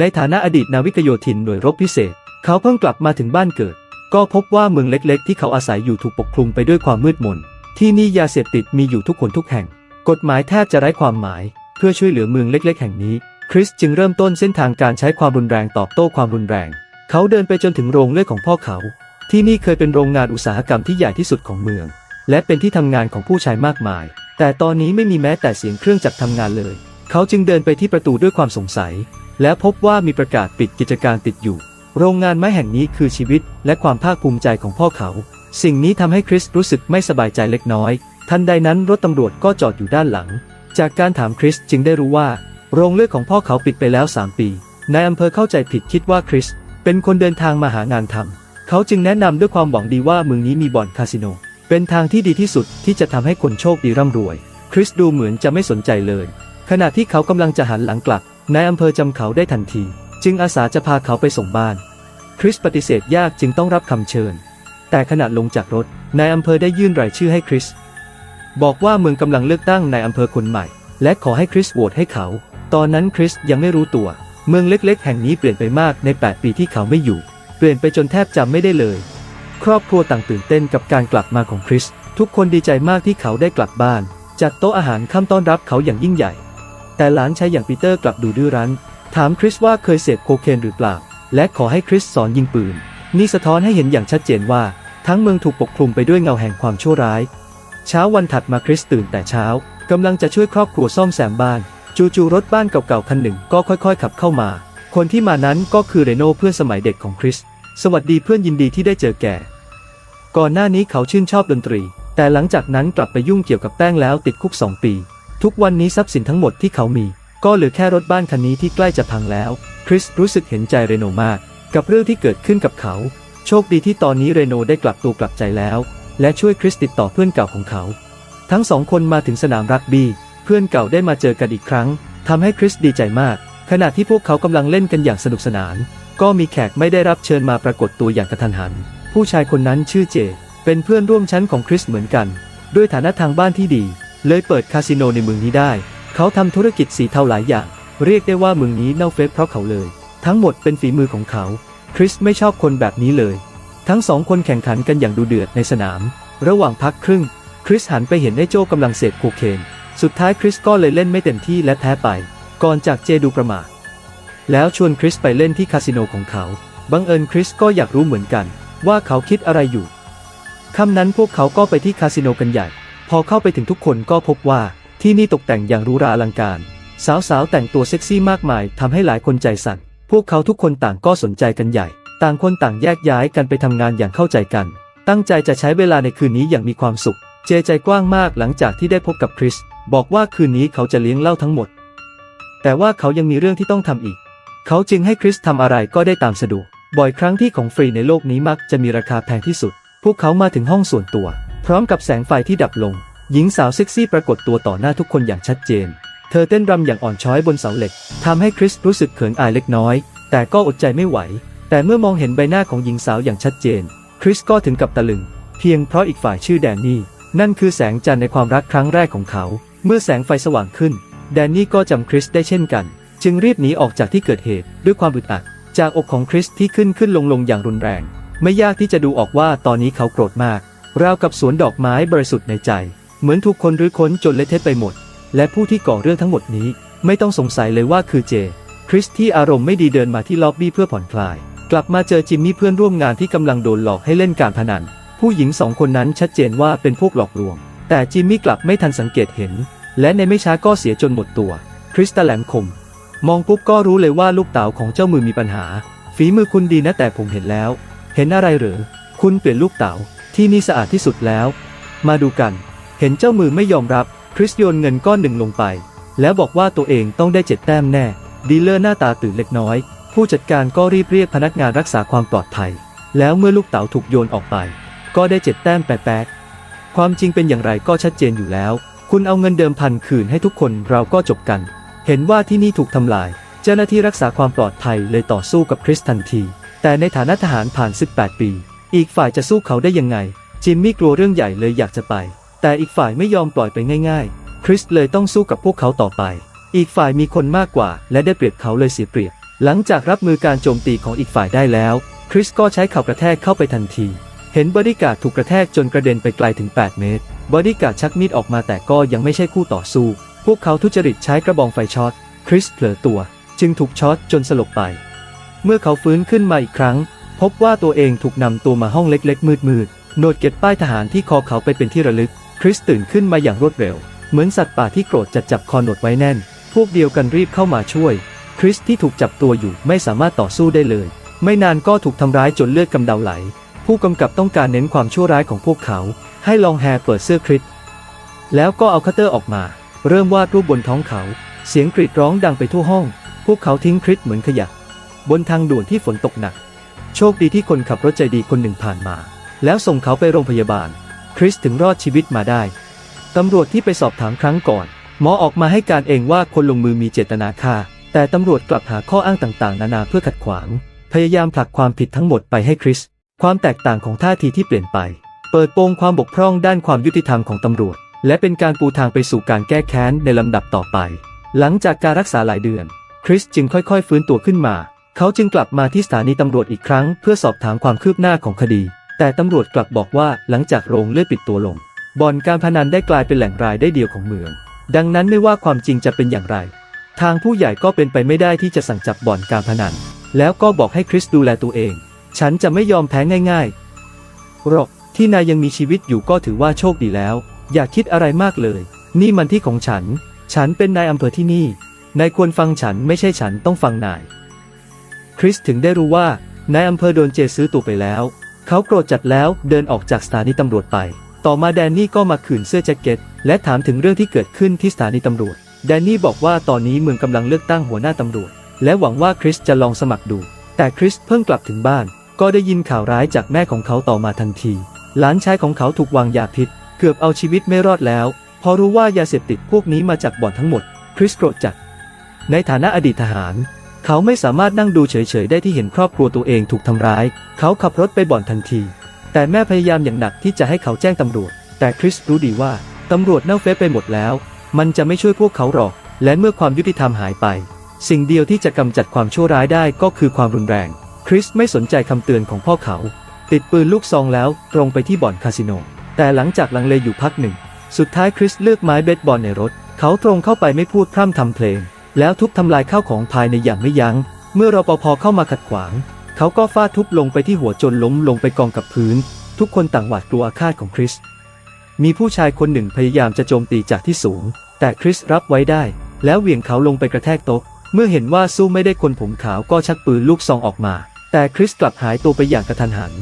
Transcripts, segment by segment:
ในฐานะอดีตนาวิกโยธินหน่วยรบพิเศษ เขาเพิ่งกลับมาถึงบ้านเกิด ก็พบว่าเมืองเล็กๆ ที่เขาอาศัยอยู่ถูกปกคลุมไปด้วยความมืดมน ที่นี่ยาเสพติดมีอยู่ทุกคนทุกแห่ง กฎหมายแทบจะไร้ความหมาย เพื่อช่วยเหลือเมืองเล็ก ๆ แห่งนี้ คริสจึงเริ่มต้นเส้นทางการใช้ความรุนแรงตอบโต้ความรุนแรง เขาเดินไปจนถึงโรงเลือดของพ่อเขา ที่นี่เคยเป็นโรงงานอุตสาหกรรมที่ใหญ่ที่สุดของเมือง และเป็นที่ทำงานของผู้ชายมากมาย แต่ตอนนี้ไม่มีแม้แต่เสียงเครื่องจักรทำงานเลย เขาจึงเดินไปที่ประตูด้วยความสงสัย และพบว่ามีประกาศปิดกิจการติดอยู่ โรงงานไม้แห่งนี้คือชีวิต และความภาคภูมิใจของพ่อเขา สิ่งนี้ทำให้คริสรู้สึกไม่สบายใจเล็กน้อย ทันใดนั้นรถตำรวจก็จอดอยู่ด้านหลัง จากการถามคริสจึงได้รู้ว่า โรงเลือดของพ่อเขาปิดไปแล้ว 3 ปีนายอำเภอเข้าใจผิดคิดว่าคริสเป็นคนเดินทางมาหางานทำเขาจึงแนะนำด้วยความหวังดีว่าเมืองนี้มีบ่อนคาสิโน เป็นทางที่ดีที่สุดที่จะทำให้คนโชคดีร่ำรวย คริสดูเหมือนจะไม่สนใจเลย ขณะที่เขากำลังจะหันหลังกลับนายอำเภอจำเขาได้ทันที จึงอาสาจะพาเขาไปส่งบ้าน คริสปฏิเสธยากจึงต้องรับคำเชิญ แต่ขณะลงจากรถนายอำเภอได้ยื่นรายชื่อให้คริส บอกว่าเมืองกำลังเลือกตั้งนายอำเภอคนใหม่ และขอให้คริสโหวตให้เขา ตอนนั้นคริสยังไม่รู้ตัว เมืองเล็กๆ แห่งนี้เปลี่ยนไปมากใน 8 ปีที่เขาไม่อยู่ เปลี่ยนไปจนแทบจำไม่ได้เลย ครอบครัวต่างตื่นเต้นกับการกลับมาของคริสทุกคนดีใจมากที่เขาได้กลับบ้านจัดโต๊ะอาหารข้ามต้อนรับเขาอย่างยิ่งใหญ่ แต่หลานชายอย่างปีเตอร์กลับดูดื้อรั้น ถามคริสว่าเคยเสพโคเคนหรือเปล่า และขอให้คริสสอนยิงปืน นี่สะท้อนให้เห็นอย่างชัดเจนว่า ทั้งเมืองถูกปกคลุมไปด้วยเงาแห่งความชั่วร้าย เช้าวันถัดมาคริสตื่นแต่เช้ากำลังจะช่วยครอบครัวซ่อมแซมบ้าน จู่ๆรถบ้านเก่าๆคันหนึ่งก็ค่อยๆ ขับเข้ามา คนที่มานั้นก็คือเรโน่เพื่อนสมัยเด็กของคริส สวัสดีเพื่อนยินดีที่ได้เจอแก่ก่อนหน้านี้เขาชื่นชอบดนตรี แต่หลังจากนั้นกลับไปยุ่งเกี่ยวกับแป้งแล้วติดคุกสองปี ทุกวันนี้ทรัพย์สินทั้งหมดที่เขามี ก็เหลือแค่รถบ้านคันนี้ที่ใกล้จะพังแล้ว คริสรู้สึกเห็นใจเรโนมาก กับเรื่องที่เกิดขึ้นกับเขา โชคดีที่ตอนนี้เรโนได้กลับตัวกลับใจแล้ว และช่วยคริสติดต่อเพื่อนเก่าของเขา ทั้งสองคนมาถึงสนามรักบี้เพื่อนเก่าได้มาเจอกันอีกครั้งทำให้คริสดีใจมาก ขณะที่พวกเขากำลังเล่นกันอย่างสนุกสนาน ก็มีแขกไม่ได้รับเชิญมาปรากฏตัวอย่างกระทันหัน ผู้ชายคนนั้นชื่อเจ เป็นเพื่อนร่วมชั้นของคริสเหมือนกัน ด้วยฐานะทางบ้านที่ดี เลยเปิดคาสิโนในเมืองนี้ได้ เขาทำธุรกิจสีเทาหลายอย่าง เรียกได้ว่าเมืองนี้เน่าเฟะเพราะเขาเลย ทั้งหมดเป็นฝีมือของเขา คริสไม่ชอบคนแบบนี้เลย ทั้งสองคนแข่งขันกันอย่างดูเดือดในสนาม ระหว่างพักครึ่ง คริสหันไปเห็นไอ้โจกำลังเสพโคเคน สุดท้ายคริสก็เลยเล่นไม่เต็มที่และแพ้ไป ก่อนจากเจดูประมาทแล้วชวนคริสไปเล่นที่คาสิโนของเขา บังเอิญคริสก็อยากรู้เหมือนกัน ว่าเขาคิดอะไรอยู่ ค่ำนั้นพวกเขาก็ไปที่คาสิโนกันใหญ่ พอเข้าไปถึงทุกคนก็พบว่าที่นี่ตกแต่งอย่างหรูหราอลังการ สาวๆ แต่งตัวเซ็กซี่มากมายทำให้หลายคนใจสั่น พวกเขาทุกคนต่างก็สนใจกันใหญ่ ต่างคนต่างแยกย้ายกันไปทำงานอย่างเข้าใจกัน ตั้งใจจะใช้เวลาในคืนนี้อย่างมีความสุข เจใจกว้างมากหลังจากที่ได้พบกับคริส บอกว่าคืนนี้เขาจะเลี้ยงเหล้าทั้งหมด แต่ว่าเขายังมีเรื่องที่ต้องทำอีก เขาจึงให้คริสทำอะไรก็ได้ตามสะดวก บ่อยครั้งที่ของฟรีในโลกนี้มักจะมีราคาแพงที่สุด พวกเขามาถึงห้องส่วนตัว พร้อมกับแสงไฟที่ดับลง หญิงสาวเซ็กซี่ปรากฏตัวต่อหน้าทุกคนอย่างชัดเจน เธอเต้นรำอย่างอ่อนช้อยบนเสาเหล็กทำให้คริสรู้สึกเขินอายเล็กน้อย แต่ก็อดใจไม่ไหว แต่เมื่อมองเห็นใบหน้าของหญิงสาวอย่างชัดเจน คริสก็ถึงกับตะลึง เพียงเพราะอีกฝ่ายชื่อแดนนี่ นั่นคือแสงจันทร์ในความรักครั้งแรกของเขา เมื่อแสงไฟสว่างขึ้น แดนนี่ก็จำคริสได้เช่นกัน จึงรีบหนีออกจากที่เกิดเหตุด้วยความอึดอัด จากอกของคริสที่ขึ้นขึ้นลงลงอย่างรุนแรง ไม่ยากที่จะดูออกว่าตอนนี้เขาโกรธมาก ราวกับสวนดอกไม้บริสุทธิ์ในใจ เหมือนถูกคนรื้อค้นจนเละเทะไปหมด และผู้ที่ก่อเรื่องทั้งหมดนี้ไม่ต้องสงสัยเลยว่าคือเจ คริสที่อารมณ์ไม่ดีเดินมาที่ล็อบบี้เพื่อผ่อนคลาย กลับมาเจอจิมมี่เพื่อนร่วมงานที่กำลังโดนหลอกให้เล่นการพนัน ผู้หญิงสองคนนั้นชัดเจนว่าเป็นพวกหลอกลวง แต่จิมมี่กลับไม่ทันสังเกตเห็น และในไม่ช้าก็เสียจนหมดตัว คริสตแหลมคม มองปุ๊บก็รู้เลยว่าลูกเต๋าของเจ้ามือมีปัญหา ฝีมือคุณดีนะแต่ผมเห็นแล้ว เห็นอะไรหรือ คุณเปลี่ยนลูกเต๋า ที่นี่สะอาดที่สุดแล้ว มาดูกัน เห็นเจ้ามือไม่ยอมรับ คริสโยนเงินก้อนหนึ่งลงไป แล้วบอกว่าตัวเองต้องได้เจ็ดแต้มแน่ ดีลเลอร์หน้าตาตื่นเล็กน้อย ผู้จัดการก็รีบเรียกพนักงานรักษาความปลอดภัย แล้วเมื่อลูกเต๋าถูกโยนออกไป ก็ได้เจ็ดแต้มแป๊กๆความจริงเป็นอย่างไรก็ชัดเจนอยู่แล้ว คุณเอาเงินเดิมพันคืนให้ทุกคนเราก็จบกัน เห็นว่าที่นี่ถูกทำลาย เจ้าหน้าที่รักษาความปลอดภัยเลยต่อสู้กับคริสทันที แต่ในฐานะทหารผ่าน 18 ปี อีกฝ่ายจะสู้เขาได้ยังไง จิมมี่กลัวเรื่องใหญ่เลยอยากจะไป แต่อีกฝ่ายไม่ยอมปล่อยไปง่ายๆ คริสเลยต้องสู้กับพวกเขาต่อไป อีกฝ่ายมีคนมากกว่า และได้เปรียบเขาเลยเสียเปรียบ หลังจากรับมือการโจมตีของอีกฝ่ายได้แล้ว คริสก็ใช้เข่ากระแทกเข้าไปทันที เห็นบอดี้การ์ดถูกกระแทกจนกระเด็นไปไกลถึง 8 เมตร บอดี้การ์ดชักมีดออกมาแต่ก็ยังไม่ใช่คู่ต่อสู้ พวกเขาทุจริตใช้กระบองไฟช็อต คริสเผลอตัว จึงถูกช็อตจนสลบไป เมื่อเขาฟื้นขึ้นมาอีกครั้ง พบว่าตัวเองถูกนำตัวมาห้องเล็กๆ มืดๆโนดเก็บป้ายทหารที่คอเขาไปเป็นที่ระลึก คริสตื่นขึ้นมาอย่างรวดเร็ว เหมือนสัตว์ป่าที่โกรธจะจับคอโนดไว้แน่น พวกเดียวกันรีบเข้ามาช่วย คริสที่ถูกจับตัวอยู่ไม่สามารถต่อสู้ได้เลย ไม่นานก็ถูกทำร้ายจนเลือดกำเดาไหล ผู้กำกับต้องการเน้นความชั่วร้ายของพวกเขา ให้ลองแฮเปิดเสื้อคริสแล้วก็เอาคัตเตอร์ออกมา เริ่มวาดรูปบนท้องเขา เสียงกรีดร้องดังไปทั่วห้อง พวกเขาทิ้งคริสเหมือนขยะ บนทางด่วนที่ฝนตกหนัก โชคดีที่คนขับรถใจดีคนหนึ่งผ่านมา แล้วส่งเขาไปโรงพยาบาล คริสถึงรอดชีวิตมาได้ ตำรวจที่ไปสอบถามครั้งก่อน หมอออกมาให้การเองว่าคนลงมือมีเจตนาฆ่า แต่ตำรวจกลับหาข้ออ้างต่างๆ นานาเพื่อขัดขวาง พยายามผลักความผิดทั้งหมดไปให้คริส ความแตกต่างของท่าทีที่เปลี่ยนไป เปิดโปงความบกพร่องด้านความยุติธรรมของตำรวจ และเป็นการปูทางไปสู่การแก้แค้นในลำดับต่อไป หลังจากการรักษาหลายเดือน คริสจึงค่อยๆ ฟื้นตัวขึ้นมา เขาจึงกลับมาที่สถานีตำรวจอีกครั้งเพื่อสอบถามความคืบหน้าของคดี แต่ตำรวจกลับบอกว่าหลังจากโรงเลือดปิดตัวลง บ่อนการพนันได้กลายเป็นแหล่งรายได้เดียวของเมือง ดังนั้นไม่ว่าความจริงจะเป็นอย่างไร ทางผู้ใหญ่ก็เป็นไปไม่ได้ที่จะสั่งจับบ่อนการพนัน แล้วก็บอกให้คริสดูแลตัวเอง ฉันจะไม่ยอมแพ้ง่ายๆหรอกที่นายยังมีชีวิตอยู่ก็ถือว่าโชคดีแล้ว อย่าคิดอะไรมากเลย นี่มันที่ของฉัน ฉันเป็นนายอำเภอที่นี่ นายควรฟังฉันไม่ใช่ฉันต้องฟังนาย คริสถึงได้รู้ว่านายอำเภอโดนเจซื้อตัวไปแล้ว เขาโกรธจัดแล้วเดินออกจากสถานีตำรวจไป ต่อมาแดนนี่ก็มาขืนเสื้อแจ็คเก็ต และถามถึงเรื่องที่เกิดขึ้นที่สถานีตำรวจ แดนนี่บอกว่าตอนนี้เมืองกำลังเลือกตั้งหัวหน้าตำรวจ และหวังว่าคริสจะลองสมัครดู แต่คริสเพิ่งกลับถึงบ้าน ก็ได้ยินข่าวร้ายจากแม่ของเขาต่อมาทันที หลานชายของเขาถูกวางยาพิษ เกือบเอาชีวิตไม่รอดแล้ว พอรู้ว่ายาเสพติดพวกนี้มาจากบ่อนทั้งหมด คริสโกรธจัด ในฐานะอดีตทหาร เขาไม่สามารถนั่งดูเฉยๆ ได้ที่เห็นครอบครัวตัวเองถูกทำร้าย เขาขับรถไปบ่อนทันที แต่แม่พยายามอย่างหนักที่จะให้เขาแจ้งตำรวจ แต่คริสรู้ดีว่าตำรวจเน่าเฟะไปหมดแล้ว มันจะไม่ช่วยพวกเขาหรอก และเมื่อความยุติธรรมหายไป สิ่งเดียวที่จะกำจัดความชั่วร้ายได้ก็คือความรุนแรง คริสไม่สนใจคำเตือนของพ่อเขา ติดปืนลูกซองแล้วตรงไปที่บ่อนคาสิโน แต่หลังจากลังเลอยู่พักหนึ่ง สุดท้ายคริสเลือกไม้เบสบอลในรถ เขาตรงเข้าไปไม่พูดพร่ำทำเพลง แล้วทุบทำลายข้าวของภายในอย่างไม่ยัง้ง เมื่อรปภเข้ามาขัดขวาง เขาก็ฟาดทุบลงไปที่หัวจนล้มลงไปกองกับพื้น ทุกคนต่างหวาดกลัวอาฆาตของคริส มีผู้ชายคนหนึ่งพยายามจะโจมตีจากที่สูง แต่คริสรับไว้ได้ แล้วเหวี่ยงเขาลงไปกระแทกโต๊ะ เมื่อเห็นว่าสู้ไม่ได้คนผมขาวก็ชักปืนลูกซองออกมา แต่คริสกลับหายตัวไปอย่างกระทันหัน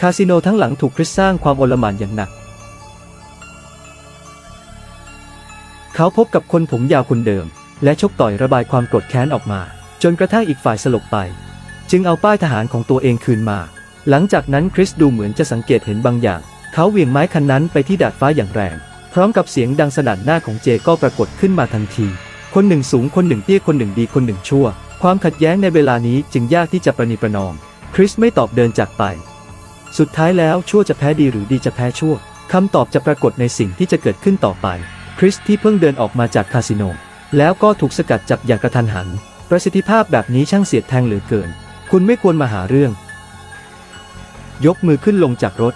คาสิโนทั้งหลังถูกคริสสร้างความโอลหม่านอย่างหนัก เขาพบกับคนผมยาวคนเดิม และชกต่อยระบายความโกรธแค้นออกมา จนกระทั่งอีกฝ่ายสลบไป จึงเอาป้ายทหารของตัวเองคืนมา หลังจากนั้นคริสดูเหมือนจะสังเกตเห็นบางอย่าง เขาเหวี่ยงไม้คันนั้นไปที่ดาดฟ้าอย่างแรง พร้อมกับเสียงดังสนั่นหน้าของเจก็ปรากฏขึ้นมาทันที คนหนึ่งสูงคนหนึ่งเตี้ยคนหนึ่งดีคนหนึ่งชั่ว ความขัดแย้งในเวลานี้จึงยากที่จะประนีประนอม คริสไม่ตอบเดินจากไป สุดท้ายแล้วชั่วจะแพ้ดีหรือดีจะแพ้ชั่วคำตอบจะปรากฏในสิ่งที่จะเกิดขึ้นต่อไป คริสที่เพิ่งเดินออกมาจากคาสิโน แล้วก็ถูกสกัดจับอย่างกระทันหัน ประสิทธิภาพแบบนี้ช่างเสียดแทงเหลือเกิน คุณไม่ควรมาหาเรื่อง ยกมือขึ้นลงจากรถ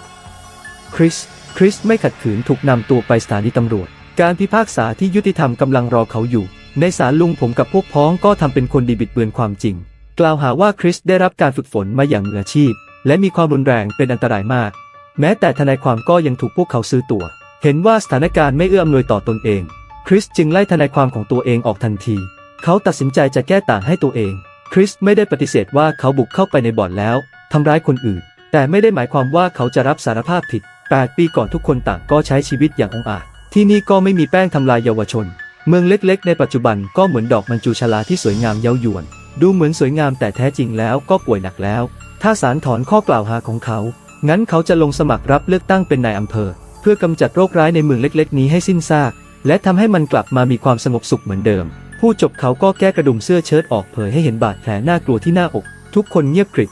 คริส คริสไม่ขัดขืนถูกนำตัวไปสถานีตำรวจ การพิพากษาที่ยุติธรรมกำลังรอเขาอยู่ ในศาลลุงผมกับพวกพ้องก็ทำเป็นคนดีบิดเบือนความจริง กล่าวหาว่าคริสได้รับการฝึกฝนมาอย่างมืออาชีพ และมีความรุนแรงเป็นอันตรายมาก แม้แต่ทนายความก็ยังถูกพวกเขาซื้อตัว เห็นว่าสถานการณ์ไม่เอื้ออำนวยต่อตนเอง คริสจึงไล่ทนายความของตัวเองออกทันที เขาตัดสินใจจะแก้ต่างให้ตัวเอง คริสไม่ได้ปฏิเสธว่าเขาบุกเข้าไปในบ่อนแล้วทำร้ายคนอื่น แต่ไม่ได้หมายความว่าเขาจะรับสารภาพผิด 8 ปีก่อนทุกคนต่างก็ใช้ชีวิตอย่างองอาจ ที่นี่ก็ไม่มีแป้งทำลายเยาวชน เมืองเล็กๆ ในปัจจุบันก็เหมือนดอกมันจูชลาที่สวยงามเย้ายวน ดูเหมือนสวยงามแต่แท้จริงแล้วก็ป่วยหนักแล้ว ถ้าศาลถอนข้อกล่าวหาของเขา งั้นเขาจะลงสมัครรับเลือกตั้งเป็นนายอำเภอ พื่อกำจัดโรคร้ายในเมืองเล็กๆ นี้ให้สิ้นซาก และทำให้มันกลับมามีความสงบสุขเหมือนเดิม ผู้จบเขาก็แก้กระดุมเสื้อเชิ้ตออกเผยให้เห็นบาดแผลน่ากลัวที่หน้าอก ทุกคนเงียบกริบ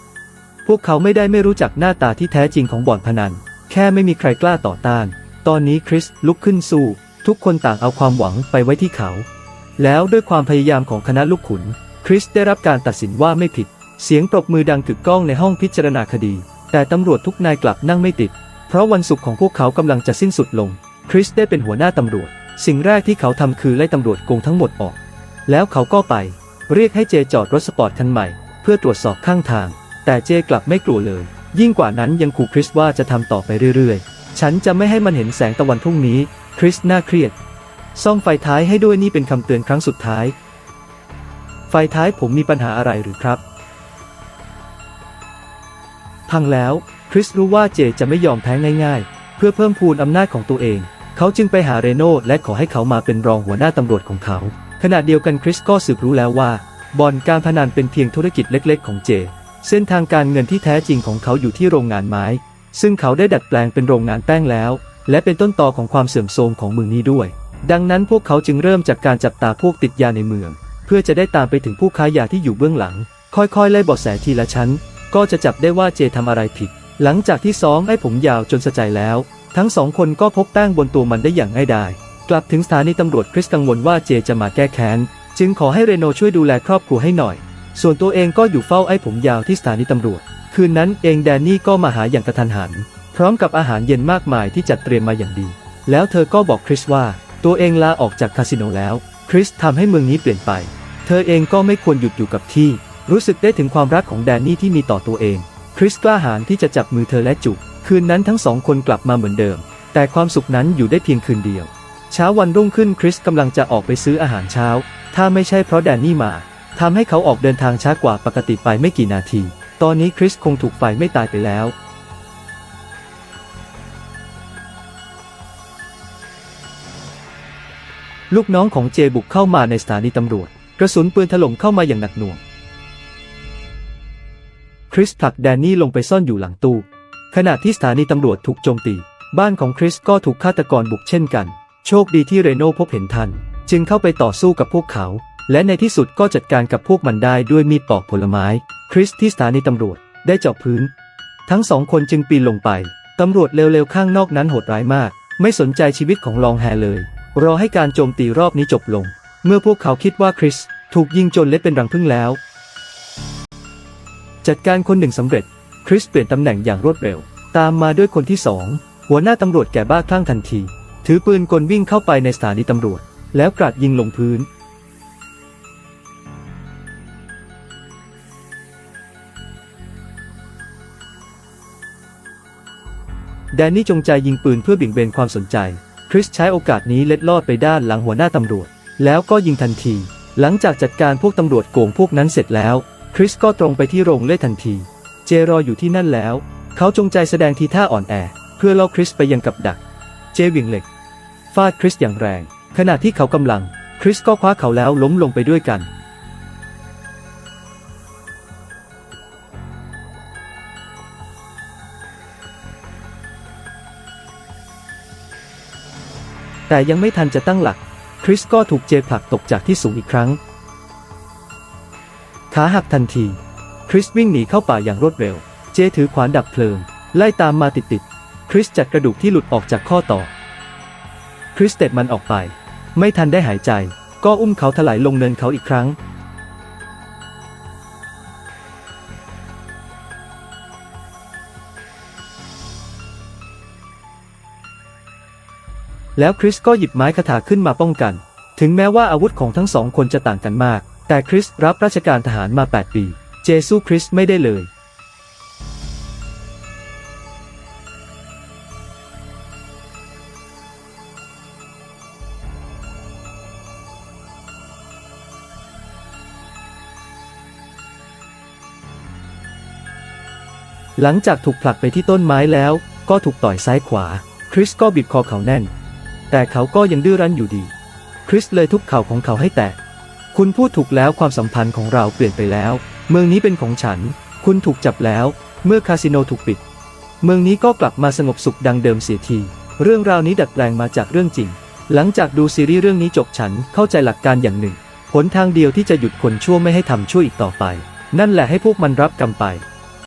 พวกเขาไม่ได้ไม่รู้จักหน้าตาที่แท้จริงของบ่อนพนัน แค่ไม่มีใครกล้าต่อต้าน ตอนนี้คริสลุกขึ้นสู้ ทุกคนต่างเอาความหวังไปไว้ที่เขา แล้วด้วยความพยายามของคณะลูกขุน คริสได้รับการตัดสินว่าไม่ผิด เสียงปรบมือดังกึกก้องในห้องพิจารณาคดี แต่ตำรวจทุกนายกลับนั่งไม่ติด เพราะวันศุกร์ของพวกเขากำลังจะสิ้นสุดลง คริสได้เป็นหัวหน้าตำรวจ สิ่งแรกที่เขาทำคือไล่ตำรวจโกงทั้งหมดออก แล้วเขาก็ไป เรียกให้เจจอดรถสปอร์ตคันใหม่ เพื่อตรวจสอบข้างทาง แต่เจกลับไม่กลัวเลย ยิ่งกว่านั้นยังขู่คริสว่าจะทำต่อไปเรื่อยๆ ฉันจะไม่ให้มันเห็นแสงตะวันพรุ่งนี้ คริสน่าเครียด ซ่อมไฟท้ายให้ด้วยนี่เป็นคำเตือนครั้งสุดท้าย ไฟท้ายผมมีปัญหาอะไรหรือครับ พังแล้ว คริสรู้ว่าเจจะไม่ยอมแพ้ง่ายๆ เพื่อเพิ่มพูนอำนาจของตัวเอง เขาจึงไปหาเรโน่และขอให้เขามาเป็นรองหัวหน้าตำรวจของเขา ขณะเดียวกันคริสก็สืบรู้แล้วว่าบ่อนการพนันเป็นเพียงธุรกิจเล็ก ๆ ของเจ เส้นทางการเงินที่แท้จริงของเขาอยู่ที่โรงงานไม้ ซึ่งเขาได้ดัดแปลงเป็นโรงงานแป้งแล้ว และเป็นต้นตอของความเสื่อมโทรมของเมืองนี้ด้วย ดังนั้นพวกเขาจึงเริ่มจากการจับตาพวกติดยาในเมือง เพื่อจะได้ตามไปถึงผู้ค้ายาที่อยู่เบื้องหลัง ค่อยๆไล่เบาะแสทีละชั้น ก็จะจับได้ว่าเจทำอะไรผิด หลังจากที่ซ้อมไอ้ผมยาวจนสะใจแล้ว ทั้งสองคนก็พบแป้งบนตัวมันได้อย่างง่ายดายกลับถึงสถานีตำรวจคริสกังวลว่าเจจะมาแก้แค้น จึงขอให้เรโนช่วยดูแลครอบครัวให้หน่อย ส่วนตัวเองก็อยู่เฝ้าไอ้ผมยาวที่สถานีตำรวจ คืนนั้นเองแดนนี่ก็มาหาอย่างกระทันหัน พร้อมกับอาหารเย็นมากมายที่จัดเตรียมมาอย่างดี แล้วเธอก็บอกคริสว่า ตัวเองลาออกจากคาสิโนแล้ว คริสทำให้เมืองนี้เปลี่ยนไป เธอเองก็ไม่ควรหยุดอยู่กับที่ รู้สึกได้ถึงความรักของแดนนี่ที่มีต่อตัวเอง คริสกล้าหาญที่จะจับมือเธอและจูบคืนนั้นทั้งสองคนกลับมาเหมือนเดิม แต่ความสุขนั้นอยู่ได้เพียงคืนเดียว เช้าวันรุ่งขึ้นคริสกำลังจะออกไปซื้ออาหารเช้า ถ้าไม่ใช่เพราะแดนนี่มาทำให้เขาออกเดินทางช้ากว่าปกติไปไม่กี่นาที ตอนนี้คริสคงถูกไฟไม่ตายไปแล้วลูกน้องของเจบุกเข้ามาในสถานีตำรวจ กระสุนปืนถล่มเข้ามาอย่างหนักหน่วง คริสผลักแดนนี่ลงไปซ่อนอยู่หลังตู้ ขณะที่สถานีตำรวจถูกโจมตี บ้านของคริสก็ถูกฆาตกรบุกเช่นกัน โชคดีที่เรโน่พบเห็นทัน จึงเข้าไปต่อสู้กับพวกเขา และในที่สุดก็จัดการกับพวกมันได้ด้วยมีดปอกผลไม้ คริสที่สถานีตำรวจได้เจาะพื้น ทั้งสองคนจึงปีนลงไป ตำรวจเร็วๆข้างนอกนั้นโหดร้ายมาก ไม่สนใจชีวิตของลองแฮเลย รอให้การโจมตีรอบนี้จบลง เมื่อพวกเขาคิดว่าคริสถูกยิงจนเละเป็นรังผึ้งแล้ว จัดการคนหนึ่งสำเร็จ คริสเปลี่ยนตำแหน่งอย่างรวดเร็ว ตามมาด้วยคนที่สองหัวหน้าตำรวจแก่บ้าคลั่งทันที ถือปืนกลวิ่งเข้าไปในสถานีตำรวจ แล้วกราดยิงลงพื้น แดนนี่จงใจยิงปืนเพื่อบี่งเบนความสนใจ คริสใช้โอกาสนี้เล็ดลอดไปด้านหลังหัวหน้าตำรวจ แล้วก็ยิงทันที หลังจากจัดการพวกตำรวจโกงพวกนั้นเสร็จแล้ว คริสก็ตรงไปที่โรงเล่ทันที เจรออยู่ที่นั่นแล้ว เขาจงใจแสดงทีท่าอ่อนแอ เพื่อล่อคริสไปยังกับดัก เจวิ่งเหล็ก ฟาดคริสอย่างแรง ขณะที่เขากำลัง คริสก็คว้าเขาแล้วล้มลงไปด้วยกัน แต่ยังไม่ทันจะตั้งหลัก คริสก็ถูกเจผลักตกจากที่สูงอีกครั้ง ขาหักทันที คริสวิ่งหนีเข้าป่าอย่างรวดเร็ว เจถือขวานดับเพลิง ไล่ตามมาติดๆ คริสจัดกระดูกที่หลุดออกจากข้อต่อ คริสเตดมันออกไป ไม่ทันได้หายใจ ก็อุ้มเขาถลายลงเนินเขาอีกครั้ง แล้วคริสก็หยิบไม้คาถาขึ้นมาป้องกัน ถึงแม้ว่าอาวุธของทั้งสองคนจะต่างกันมาก แต่คริสรับราชการทหารมา 8 ปี เจสู้คริสไม่ได้เลย หลังจากถูกผลักไปที่ต้นไม้แล้ว ก็ถูกต่อยซ้ายขวา คริสก็บีบคอเขาแน่น แต่เขาก็ยังดื้อรั้นอยู่ดี คริสเลยทุบเข่าของเขาให้แตก คุณพูดถูกแล้วความสัมพันธ์ของเราเปลี่ยนไปแล้ว เมืองนี้เป็นของฉัน คุณถูกจับแล้ว เมื่อคาสิโนถูกปิด เมืองนี้ก็กลับมาสงบสุขดังเดิมเสียที เรื่องราวนี้ดัดแปลงมาจากเรื่องจริง หลังจากดูซีรีส์เรื่องนี้จบฉันเข้าใจหลักการอย่างหนึ่ง ผลทางเดียวที่จะหยุดคนชั่วไม่ให้ทำชั่วอีกต่อไป นั่นแหละให้พวกมันรับกรรมไป